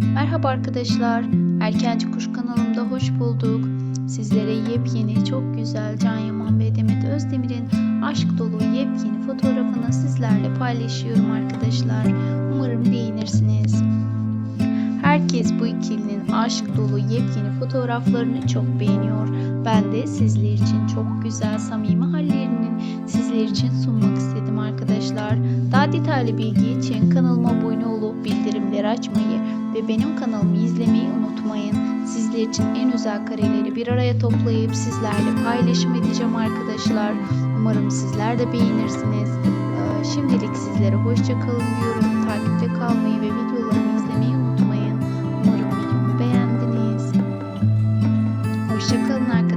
Merhaba arkadaşlar. Erkenci Kuş kanalımda hoş bulduk. Sizlere yepyeni, çok güzel Can Yaman ve Demet Özdemir'in aşk dolu yepyeni fotoğrafını sizlerle paylaşıyorum arkadaşlar. Umarım beğenirsiniz. Herkes bu ikilinin aşk dolu yepyeni fotoğraflarını çok beğeniyor. Ben de sizler için çok güzel samimi hallerinin sizler için sunmak istedim arkadaşlar. Daha detaylı bilgi için kanalıma abone olup yer açmayı ve benim kanalımı izlemeyi unutmayın. Sizler için en özel kareleri bir araya toplayıp sizlerle paylaşım edeceğim arkadaşlar. Umarım sizler de beğenirsiniz. Ee, şimdilik sizlere hoşça kalın diyorum. Takipte kalmayı ve videolarımı izlemeyi unutmayın. Umarım videomu beğendiniz. Hoşça kalın arkadaşlar.